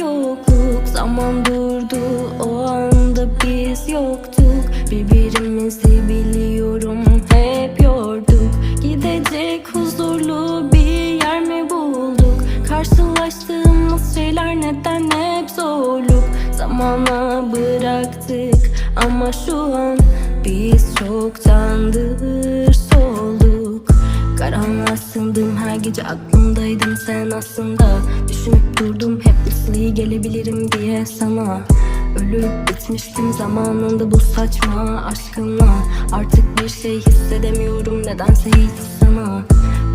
yokluk. Zaman durdu o anda biz yoktuk. Birbirimizi Zamana bıraktık. Ama şu an biz çoktandır solduk Karanlığa sığındım her gece aklımdaydın sen aslında Düşünüp durdum hep nasıl gelebilirim diye sana. Ölüp bitmiştim zamanında bu saçma aşkınla. Artık bir şey hissedemiyorum nedense hiç sana.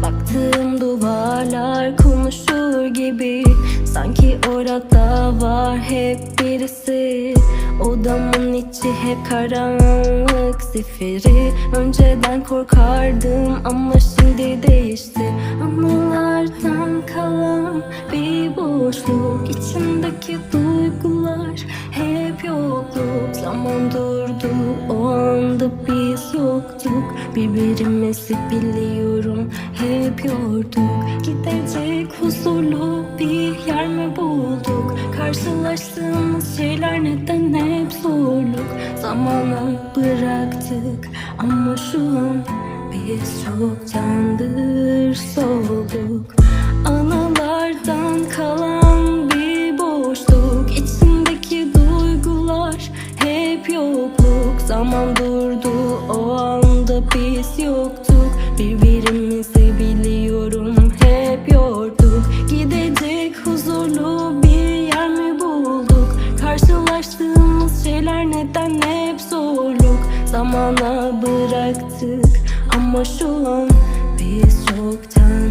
Baktığım duvarlar Sanki orada var hep birisi. Odamın içi hep karanlık zifiri. Önceden korkardım ama şimdi değişti. Anılardan kalan bir boşluk. İçimdeki duygular hep yokluk. Zaman durdu o anda biz yoktuk. Birbirimizi biliyorum hep yorduk Karşılaştığımız şeyler neden hep zorluk? Zamana bıraktık ama şu an biz çoktandır solduk Anılardan kalan bir boşluk İçimdeki duygular hep yokluk. Zaman durdu o anda biz yoktuk Zamana bıraktık. Ama şu an biz çoktan